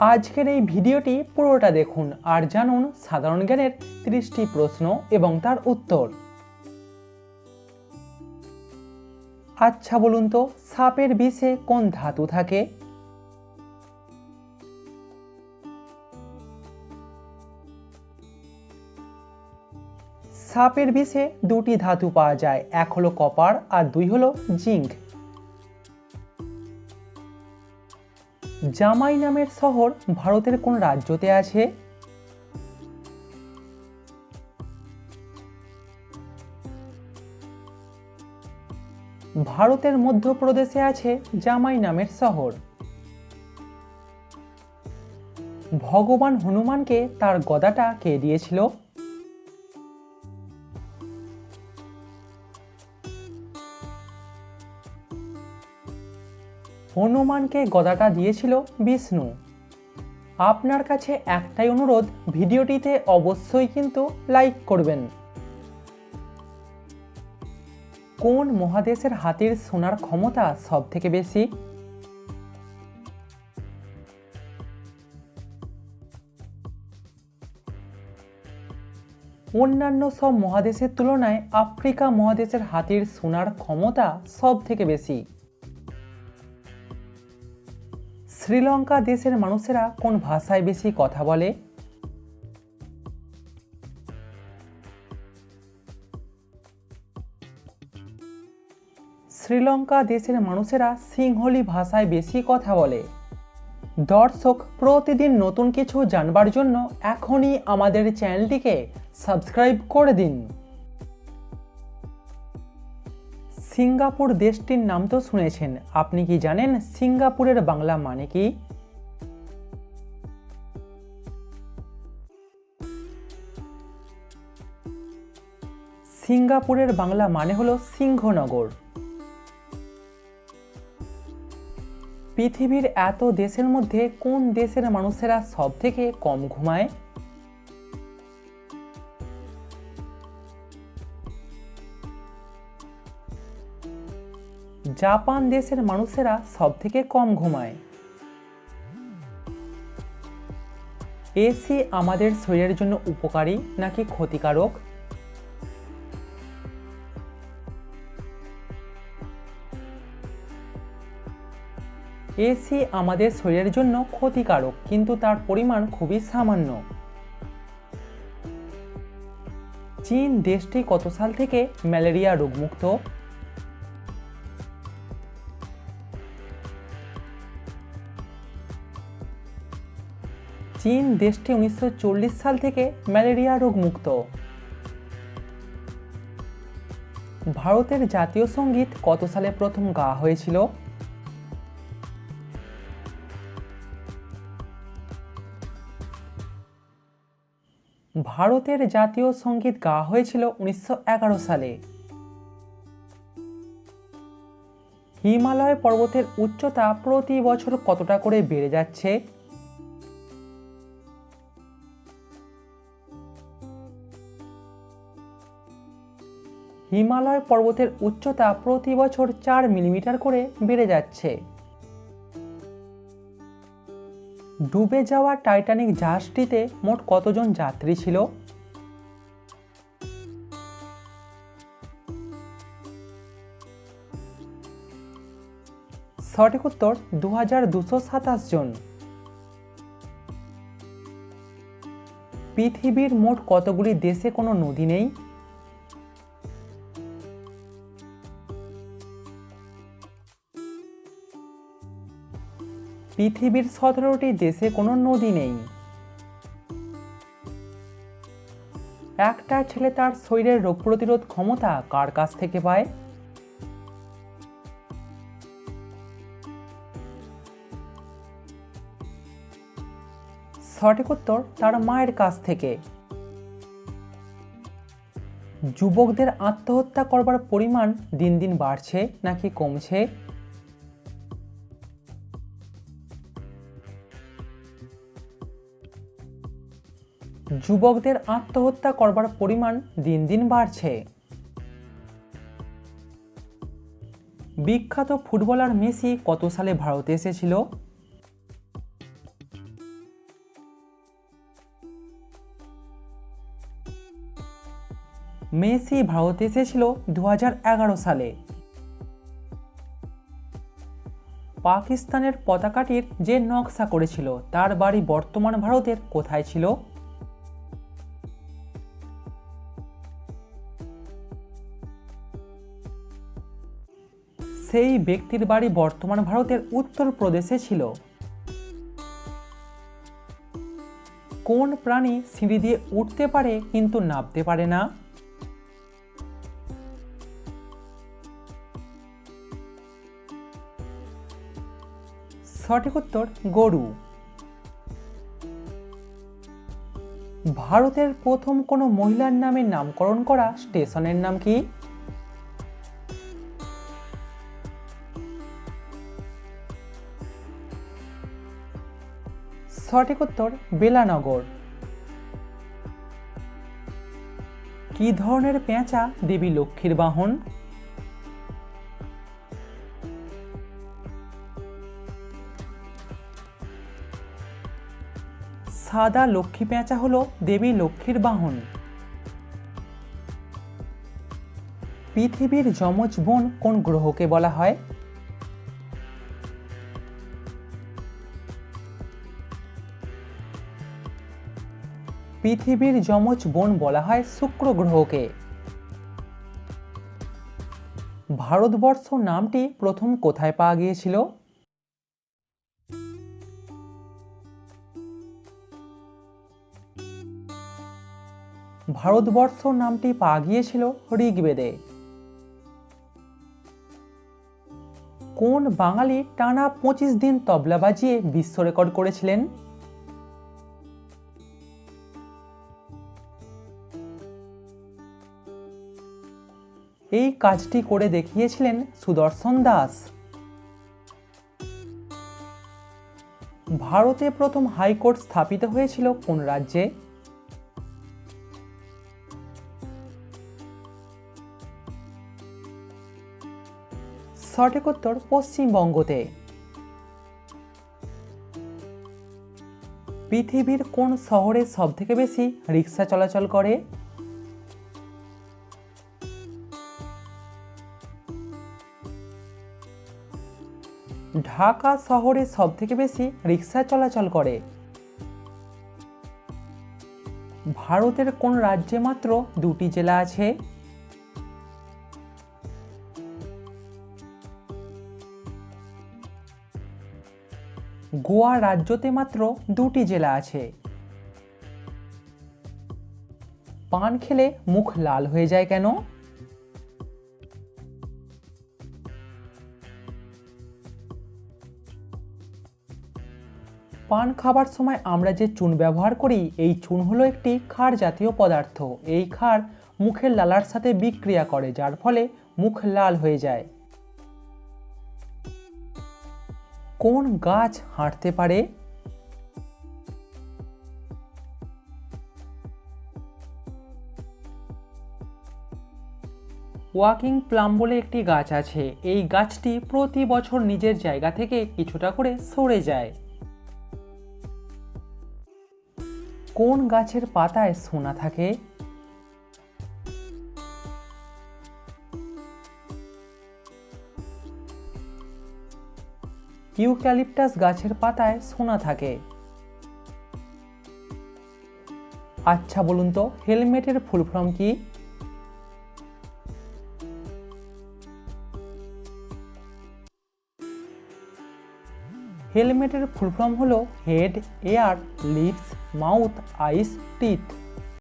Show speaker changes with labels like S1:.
S1: আজকের এই ভিডিওটি পুরোটা দেখুন আর জানুন সাধারণ জ্ঞানের ত্রিশটি প্রশ্ন এবং তার উত্তর। আচ্ছা বলুন তো, সাপের বিষে কোন ধাতু থাকে? সাপের বিষে দুটি ধাতু পাওয়া যায়, এক হলো কপার আর দুই হলো জিঙ্ক। জামাই নামের শহর ভারতের কোন রাজ্যতে আছে? ভারতের মধ্যপ্রদেশে আছে জামাই নামের শহর। ভগবান হনুমানকে তার গদাটা কে দিয়েছিল? হনুমানকে গদাটা দিয়েছিল বিষ্ণু। আপনার কাছে একটাই অনুরোধ, ভিডিওটিতে অবশ্যই কিন্তু লাইক করবেন। কোন মহাদেশের হাতির সোনার ক্ষমতা সব থেকে বেশি? অন্যান্য সব মহাদেশের তুলনায় আফ্রিকা মহাদেশের হাতির সোনার ক্ষমতা সব থেকে বেশি। শ্রীলঙ্কা দেশের মানুষেরা কোন ভাষায় বেশি কথা বলে? শ্রীলঙ্কা দেশের মানুষেরা সিংহলি ভাষায় বেশি কথা বলে। দর্শক, প্রতিদিন নতুন কিছু জানবার জন্য এখনই আমাদের চ্যানেলটিকে সাবস্ক্রাইব করে দিন। সিঙ্গাপুর দেশটির নাম তো শুনেছেন। আপনি কি জানেন সিঙ্গাপুরের বাংলা মানে কি? সিঙ্গাপুরের বাংলা মানে হলো সিংহনগর। পৃথিবীর এত দেশের মধ্যে কোন দেশের মানুষেরা সব থেকে কম ঘুমায়? জাপান দেশের মানুষেরা সব থেকে কম ঘুমায়। এসি আমাদের শরীরের জন্য উপকারী নাকি ক্ষতিকারক? এসি আমাদের শরীরের জন্য ক্ষতিকারক, কিন্তু তার পরিমাণ খুবই সামান্য। চীন দেশটি কত সাল থেকে ম্যালেরিয়া রোগমুক্ত? চীন দেশটি উনিশশো চল্লিশ সাল থেকে ম্যালেরিয়া রোগমুক্ত ভারতের জাতীয় সংগীত কত সালে প্রথম গাওয়া হয়েছিল? ভারতের জাতীয় সংগীত গাওয়া হয়েছিল উনিশশো এগারো সালে। হিমালয় পর্বতের উচ্চতা প্রতি বছর কতটা করে বেড়ে যাচ্ছে? হিমালয় পর্বতের উচ্চতা প্রতি বছর চার মিলিমিটার করে বেড়ে যাচ্ছে। ডুবে যাওয়া টাইটানিক জাহাজটিতে মোট কতজন যাত্রী ছিল? সঠিক উত্তর দু জন। পৃথিবীর মোট কতগুলি দেশে কোনো নদী নেই? পৃথিবীর সতেরোটি দেশে কোনো নদী নেই। একটা ছেলে তার শরীরের রোগ প্রতিরোধ ক্ষমতা কার কাছ থেকে পায়? সঠিক উত্তর তার মায়ের কাছ থেকে। যুবকদের আত্মহত্যা করবার পরিমাণ দিন দিন বাড়ছে নাকি কমছে? যুবকদের আত্মহত্যা করবার পরিমাণ দিন দিন বাড়ছে। বিখ্যাত ফুটবলার মেসি কত সালে ভারতে এসেছিল? মেসি ভারতে এসেছিল দু হাজার এগারো সালে। পাকিস্তানের পতাকাটির যে নকশা করেছিল, তার বাড়ি বর্তমান ভারতের কোথায় ছিল? সেই ব্যক্তির বাড়ি বর্তমান ভারতের উত্তর প্রদেশে ছিল। কোন প্রাণী সিঁড়ি দিয়ে উঠতে পারে কিন্তু নামতে পারে না? সঠিক উত্তর, গরু। ভারতের প্রথম কোনো মহিলার নামে নামকরণ করা স্টেশনের নাম কি? সঠিক উত্তর বেলানগর। কি ধরনের পেঁচা দেবী লক্ষ্মীর বাহন? সাদা লক্ষ্মী পেঁচা হলো দেবী লক্ষ্মীর বাহন। পৃথিবীর যমজ বোন কোন গ্রহকে বলা হয়? পৃথিবীর যমজ বোন বলা হয় শুক্র গ্রহকে। ভারতবর্ষ নামটি প্রথম কোথায় পাওয়া গিয়েছিল? ভারতবর্ষ নামটি পাওয়া গিয়েছিল ঋগ্বেদে। কোন বাঙালি টানা পঁচিশ দিন তবলা বাজিয়ে বিশ্ব রেকর্ড করেছিলেন? এই কাজটি করে দেখিয়েছিলেন সুদর্শন দাস। ভারতে প্রথম হাইকোর্ট স্থাপিত হয়েছিল কোন রাজ্যে? সঠিক উত্তর পশ্চিমবঙ্গতে। পৃথিবীর কোন শহরে সবথেকে বেশি রিক্সা চলাচল করে? ঢাকা শহরে সবথেকে বেশি রিক্সা চলাচল করে। ভারতের কোন রাজ্যে মাত্র দুটি জেলা আছে? গোয়া রাজ্যতে মাত্র দুটি জেলা আছে। পান খেলে মুখ লাল হয়ে যায় কেন? পান খাবার সময় আমরা যে চুন ব্যবহার করি, এই চুন হলো একটি ক্ষার জাতীয় পদার্থ। এই ক্ষার মুখের লালার সাথে বিক্রিয়া করে, যার ফলে মুখ লাল হয়ে যায়। কোন গাছ হাঁটতে পারে? ওয়াকিং প্লাম বলে একটি গাছ আছে। এই গাছটি প্রতি বছর নিজের জায়গা থেকে কিছুটা করে সরে যায়। কোন গাছের পাতায় সোনা থাকে? ইউক্যালিপটাস গাছের পাতায় সোনা থাকে। আচ্ছা বলুন তো, হেলমেটের ফুল ফর্ম কি? হেলমেটের ফুল ফর্ম হলো head, ear lips mouth, eyes, teeth.